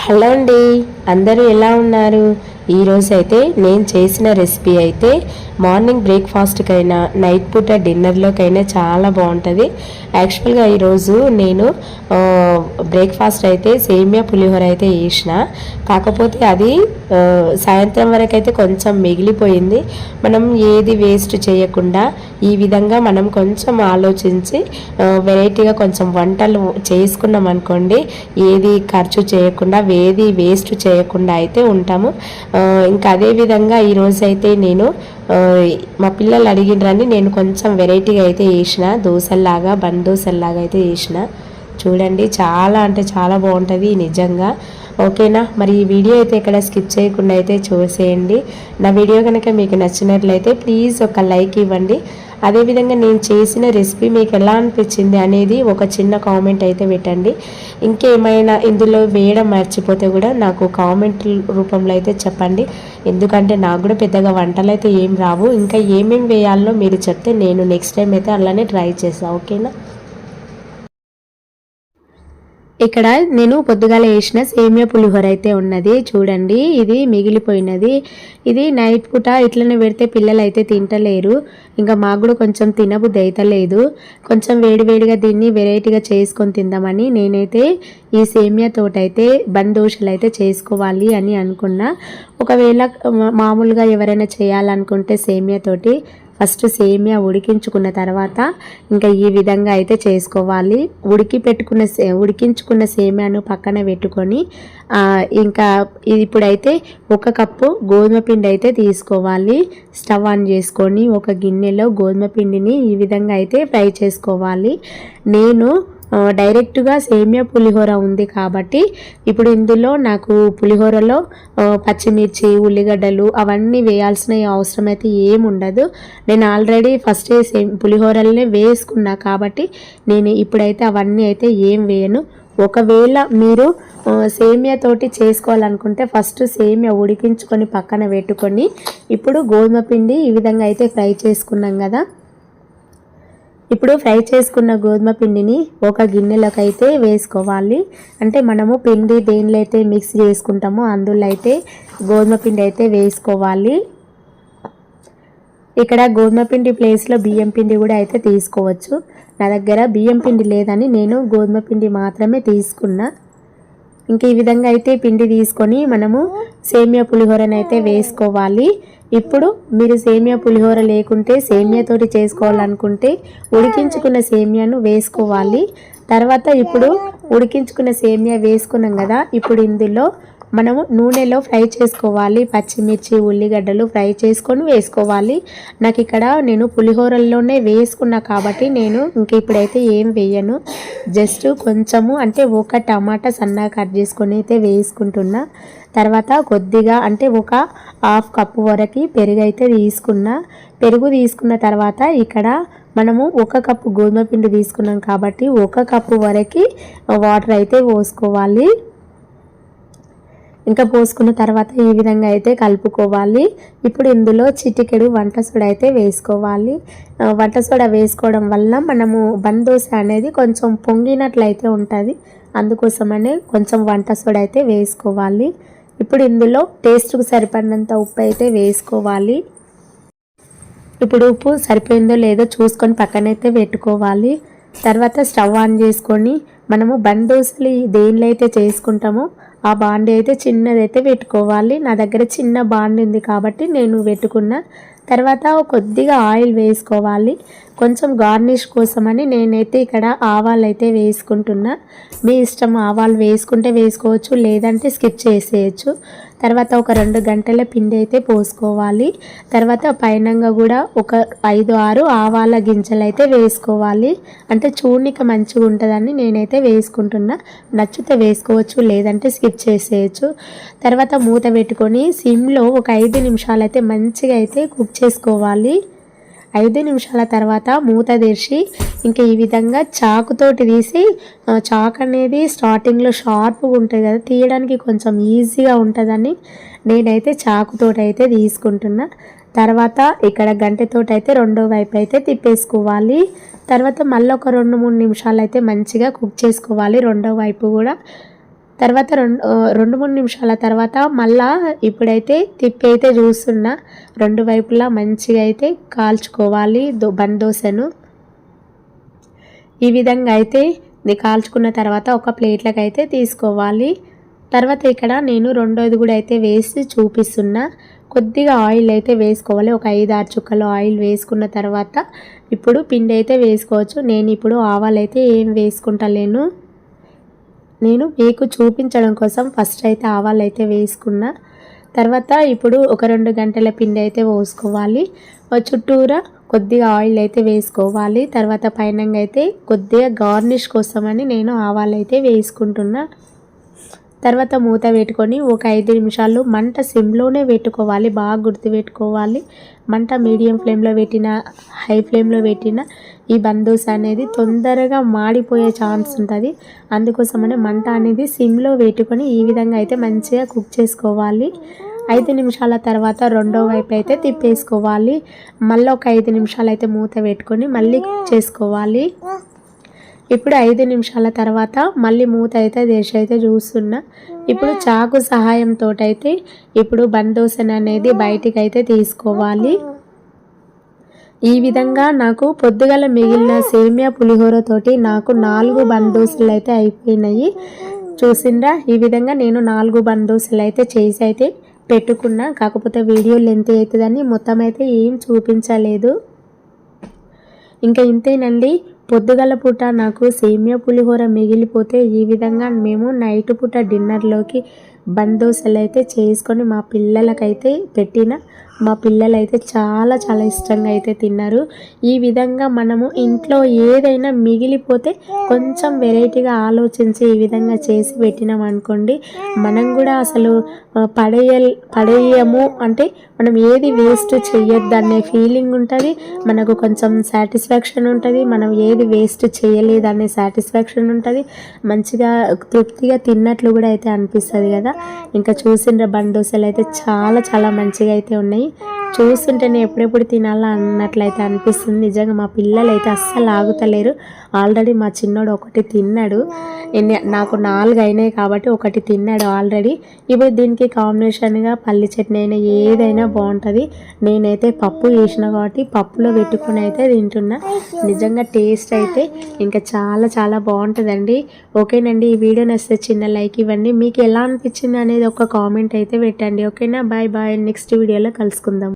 Hello అండి అందరూ ఎలా ఉన్నారు? ఈరోజు అయితే నేను చేసిన రెసిపీ అయితే మార్నింగ్ బ్రేక్ఫాస్ట్కైనా నైట్ పూట డిన్నర్లోకైనా చాలా బాగుంటుంది. యాక్చువల్గా ఈరోజు నేను బ్రేక్ఫాస్ట్ అయితే సేమియా పులిహోర అయితే వేసిన కాకపోతే అది సాయంత్రం వరకు అయితే కొంచెం మిగిలిపోయింది. మనం ఏది వేస్ట్ చేయకుండా ఈ విధంగా మనం కొంచెం ఆలోచించి వెరైటీగా కొంచెం వంటలు చేసుకున్నాం అనుకోండి ఏది ఖర్చు చేయకుండా ఏది వేస్ట్ చేయకుండా అయితే ఉంటాము. ఇంకా అదే విధంగా ఈరోజు అయితే నేను మా పిల్లలు అడిగినరని నేను కొంచెం వెరైటీగా అయితే వేసిన దోశల్లాగా బన్ దోశల్లాగా అయితే వేసిన చూడండి చాలా అంటే చాలా బాగుంటుంది నిజంగా. ఓకేనా? మరి ఈ వీడియో అయితే ఇక్కడ స్కిప్ చేయకుండా అయితే చూసేయండి. నా వీడియో కనుక మీకు నచ్చినట్లయితే ప్లీజ్ ఒక లైక్ ఇవ్వండి. అదేవిధంగా నేను చేసిన రెసిపీ మీకు ఎలా అనిపించింది అనేది ఒక చిన్న కామెంట్ అయితే పెట్టండి. ఇంకేమైనా ఇందులో వేయడం మర్చిపోతే కూడా నాకు కామెంట్ రూపంలో అయితే చెప్పండి. ఎందుకంటే నాకు కూడా పెద్దగా వంటలు అయితే ఏం రావు. ఇంకా ఏమేమి వేయాలో మీరు చెప్తే నేను నెక్స్ట్ టైం అయితే అలానే ట్రై చేస్తాను ఓకేనా? ఇక్కడ నేను పొద్దుగాల వేసిన సేమియా పులిహోర అయితే ఉన్నది. చూడండి ఇది మిగిలిపోయినది. ఇది నైట్ పూట ఇట్లనే పెడితే పిల్లలు అయితే తింటలేరు. ఇంకా మాకు కూడా కొంచెం తినబుద్ధి అయితే కొంచెం వేడివేడిగా దీన్ని వెరైటీగా చేసుకొని తిందామని నేనైతే ఈ సేమియా తోటైతే బందోషలు అయితే చేసుకోవాలి అని అనుకున్నా. ఒకవేళ మామూలుగా ఎవరైనా చేయాలనుకుంటే సేమియా తోటి ఫస్ట్ సేమియా ఉడికించుకున్న తర్వాత ఇంకా ఈ విధంగా అయితే చేసుకోవాలి. ఉడికి పెట్టుకున్న సే ఉడికించుకున్న సేమియాను పక్కన పెట్టుకొని ఇంకా ఇప్పుడైతే ఒక కప్పు గోధుమ పిండి అయితే తీసుకోవాలి. స్టవ్ ఆన్ చేసుకొని ఒక గిన్నెలో గోధుమ పిండిని ఈ విధంగా అయితే ఫ్రై చేసుకోవాలి. నేను డైరెక్ట్గా సేమియా పులిహోర ఉంది కాబట్టి ఇప్పుడు ఇందులో నాకు పులిహోరలో పచ్చిమిర్చి ఉల్లిగడ్డలు అవన్నీ వేయాల్సిన అవసరం అయితే ఏం ఉండదు నేను ఆల్రెడీ ఫస్టే సేమ్ పులిహోరలనే వేసుకున్నా కాబట్టి నేను ఇప్పుడైతే అవన్నీ అయితే ఏం వేయను. ఒకవేళ మీరు సేమియా తోటి చేసుకోవాలనుకుంటే ఫస్ట్ సేమియా ఉడికించుకొని పక్కన పెట్టుకొని ఇప్పుడు గోధుమ పిండి ఈ విధంగా అయితే ఫ్రై చేసుకున్నాం కదా. ఇప్పుడు ఫ్రై చేసుకున్న గోధుమ పిండిని ఒక గిన్నెలోకి అయితే వేసుకోవాలి. అంటే మనము పిండి దేనిలో అయితే మిక్స్ చేసుకుంటామో అందులో అయితే గోధుమ పిండి అయితే వేసుకోవాలి. ఇక్కడ గోధుమ పిండి ప్లేస్లో బియ్యం పిండి కూడా అయితే తీసుకోవచ్చు. నా దగ్గర బియ్యం పిండి లేదని నేను గోధుమ పిండి మాత్రమే తీసుకున్నా. ఇంక ఈ విధంగా అయితే పిండి తీసుకొని మనము సేమియా పులిహోరని అయితే వేసుకోవాలి. ఇప్పుడు మీరు సేమియా పులిహోర లేకుంటే సేమియాతోటి చేసుకోవాలనుకుంటే ఉడికించుకున్న సేమియాను వేసుకోవాలి. తర్వాత ఇప్పుడు ఉడికించుకున్న సేమియా వేసుకున్నాం కదా ఇప్పుడు ఇందులో మనము నూనెలో ఫ్రై చేసుకోవాలి. పచ్చిమిర్చి ఉల్లిగడ్డలు ఫ్రై చేసుకొని వేసుకోవాలి. నాకు ఇక్కడ నేను పులిహోరల్లోనే వేసుకున్నా కాబట్టి నేను ఇంక ఇప్పుడైతే ఏం వేయను. జస్ట్ కొంచెము అంటే ఒక టమాటా సన్నగా కట్ చేసుకొని అయితే వేసుకుంటున్నా. తర్వాత కొద్దిగా అంటే ఒక హాఫ్ కప్పు వరకు పెరుగు అయితే తీసుకున్నా. పెరుగు తీసుకున్న తర్వాత ఇక్కడ మనము ఒక కప్పు గోధుమ పిండి తీసుకున్నాం కాబట్టి ఒక కప్పు వరకు వాటర్ అయితే పోసుకోవాలి. ఇంకా పోసుకున్న తర్వాత ఈ విధంగా అయితే కలుపుకోవాలి. ఇప్పుడు ఇందులో చిటికెడు వంట సోడా అయితే వేసుకోవాలి. వంట సోడా వేసుకోవడం వల్ల మనము బందోస అనేది కొంచెం పొంగినట్లయితే ఉంటుంది. అందుకోసమనే కొంచెం వంట సోడా అయితే వేసుకోవాలి. ఇప్పుడు ఇందులో టేస్ట్కు సరిపడినంత ఉప్పు అయితే వేసుకోవాలి. ఇప్పుడు ఉప్పు సరిపోయిందో లేదో చూసుకొని పక్కనైతే పెట్టుకోవాలి. తర్వాత స్టవ్ ఆన్ చేసుకొని మనము బందోసలు దేనిలో అయితే చేసుకుంటామో ఆ బాండి అయితే చిన్నదైతే పెట్టుకోవాలి. నా దగ్గర చిన్న బాండి ఉంది కాబట్టి నేను పెట్టుకున్న. తర్వాత కొద్దిగా ఆయిల్ వేసుకోవాలి. కొంచెం గార్నిష్ కోసమని నేనైతే ఇక్కడ ఆవాలు అయితే వేసుకుంటున్నా. మీ ఇష్టం ఆవాలు వేసుకుంటే వేసుకోవచ్చు లేదంటే స్కిప్ చేసేయచ్చు. తర్వాత ఒక రెండు గంటల పిండి అయితే పోసుకోవాలి. తర్వాత పైనంగా కూడా ఒక ఐదు ఆరు ఆవాల గింజలు అయితే వేసుకోవాలి. అంటే చూడనిక మంచిగా ఉంటుందని నేనైతే వేసుకుంటున్నా. నచ్చితే వేసుకోవచ్చు లేదంటే స్కిప్ చేసేయచ్చు. తర్వాత మూత పెట్టుకొని సిమ్లో ఒక ఐదు నిమిషాలు అయితే మంచిగా అయితే కుక్ చేసుకోవాలి. ఐదు నిమిషాల తర్వాత మూత తెరిచి ఇంకా ఈ విధంగా చాకుతోటి తీసి చాకు అనేది స్టార్టింగ్లో షార్ప్గా ఉంటుంది కదా తీయడానికి కొంచెం ఈజీగా ఉంటుందని నేనైతే చాకుతోటి అయితే తీసుకుంటున్నా. తర్వాత ఇక్కడ గంటతోటి అయితే రెండో వైపు అయితే తిప్పేసుకోవాలి. తర్వాత మళ్ళీ ఒక రెండు మూడు నిమిషాలు అయితే మంచిగా కుక్ చేసుకోవాలి రెండో వైపు కూడా. తర్వాత రెండు రెండు మూడు నిమిషాల తర్వాత మళ్ళా ఇప్పుడైతే తిప్పి అయితే చూస్తున్నా. రెండు వైపులా మంచిగా అయితే కాల్చుకోవాలి దో బన్ ఈ విధంగా అయితే కాల్చుకున్న తర్వాత ఒక ప్లేట్లకు అయితే తీసుకోవాలి. తర్వాత ఇక్కడ నేను రెండోది కూడా అయితే వేసి చూపిస్తున్నా. కొద్దిగా ఆయిల్ అయితే వేసుకోవాలి. ఒక ఐదు ఆరు చుక్కలు ఆయిల్ వేసుకున్న తర్వాత ఇప్పుడు పిండి అయితే వేసుకోవచ్చు. నేను ఇప్పుడు ఆవాలు అయితే ఏం వేసుకుంటలేను. నేను మీకు చూపించడం కోసం ఫస్ట్ అయితే ఆవాలు అయితే వేసుకున్నా. తర్వాత ఇప్పుడు ఒక రెండు గంటల పిండి అయితే పోసుకోవాలి. ఆ చుట్టూరా కొద్దిగా ఆయిల్ అయితే వేసుకోవాలి. తర్వాత పైన అయితే కొద్దిగా గార్నిష్ కోసమని నేను ఆవాలు అయితే వేసుకుంటున్నా. తర్వాత మూత పెట్టుకొని ఒక ఐదు నిమిషాలు మంట సిమ్లోనే పెట్టుకోవాలి బాగా గుర్తుపెట్టుకోవాలి మంట మీడియం ఫ్లేమ్లో పెట్టిన హై ఫ్లేమ్లో పెట్టిన ఈ బందోస్ అనేది తొందరగా మాడిపోయే ఛాన్స్ ఉంటుంది. అందుకోసమనే మంట అనేది సిమ్లో పెట్టుకొని ఈ విధంగా అయితే మంచిగా కుక్ చేసుకోవాలి. ఐదు నిమిషాల తర్వాత రెండో వైపు అయితే తిప్పేసుకోవాలి. మళ్ళీ ఒక ఐదు నిమిషాలు అయితే మూత పెట్టుకొని మళ్ళీ కుక్ చేసుకోవాలి. ఇప్పుడు ఐదు నిమిషాల తర్వాత మళ్ళీ మూత అయితే దేశ అయితే చూస్తున్నా. ఇప్పుడు చాకు సహాయంతో అయితే ఇప్పుడు బందోసన్ అనేది బయటికి అయితే తీసుకోవాలి. ఈ విధంగా నాకు పొద్దుగల మిగిలిన సేమియా పులిహోరతోటి నాకు నాలుగు బందోసులు అయితే అయిపోయినాయి. చూసిండ్రా? ఈ విధంగా నేను నాలుగు బందోసులు అయితే చేసి అయితే పెట్టుకున్నా. కాకపోతే వీడియో లెంత్ అవుతుందని మొత్తం అయితే ఏం చూపించలేదు. ఇంకా ఇంతేనండి. పొద్దుగల పూట నాకు సేమియా పులిహోర మిగిలిపోతే ఈ విధంగా మేము నైట్ పూట డిన్నర్లోకి బందోసలు అయితే చేసుకొని మా పిల్లలకైతే పెట్టిన మా పిల్లలు అయితే చాలా చాలా ఇష్టంగా అయితే తిన్నారు. ఈ విధంగా మనము ఇంట్లో ఏదైనా మిగిలిపోతే కొంచెం వెరైటీగా ఆలోచించి ఈ విధంగా చేసి పెట్టినాం అనుకోండి మనం కూడా అసలు పడేయ పడేయము అంటే మనం ఏది వేస్ట్ చేయొద్దు అనే ఫీలింగ్ ఉంటుంది. మనకు కొంచెం సాటిస్ఫాక్షన్ ఉంటుంది. మనం ఏది వేస్ట్ చేయలేదు అనే సాటిస్ఫాక్షన్ ఉంటుంది. మంచిగా తృప్తిగా తిన్నట్లు కూడా అయితే అనిపిస్తుంది కదా. ఇంకా చూసిన బండోసలు అయితే చాలా చాలా మంచిగా అయితే ఉన్నాయి. yeah. చూస్తుంటేనే ఎప్పుడెప్పుడు తినాలా అన్నట్లయితే అనిపిస్తుంది. నిజంగా మా పిల్లలు అయితే అస్సలు ఆగుతలేరు. ఆల్రెడీ మా చిన్నోడు ఒకటి తిన్నాడు. నాకు నాలుగు అయినాయి కాబట్టి ఒకటి తిన్నాడు ఆల్రెడీ. ఇప్పుడు దీనికి కాంబినేషన్గా పల్లి చట్నీ అయినా ఏదైనా బాగుంటుంది. నేనైతే పప్పు చేసిన కాబట్టి పప్పులో పెట్టుకుని అయితే తింటున్నా. నిజంగా టేస్ట్ అయితే ఇంకా చాలా చాలా బాగుంటుందండి. ఓకేనండి ఈ వీడియో నచ్చితే చిన్న లైక్ ఇవ్వండి. మీకు ఎలా అనిపించింది అనేది ఒక కామెంట్ అయితే పెట్టండి. ఓకేనా? Bye bye. నెక్స్ట్ వీడియోలో కలుసుకుందాం.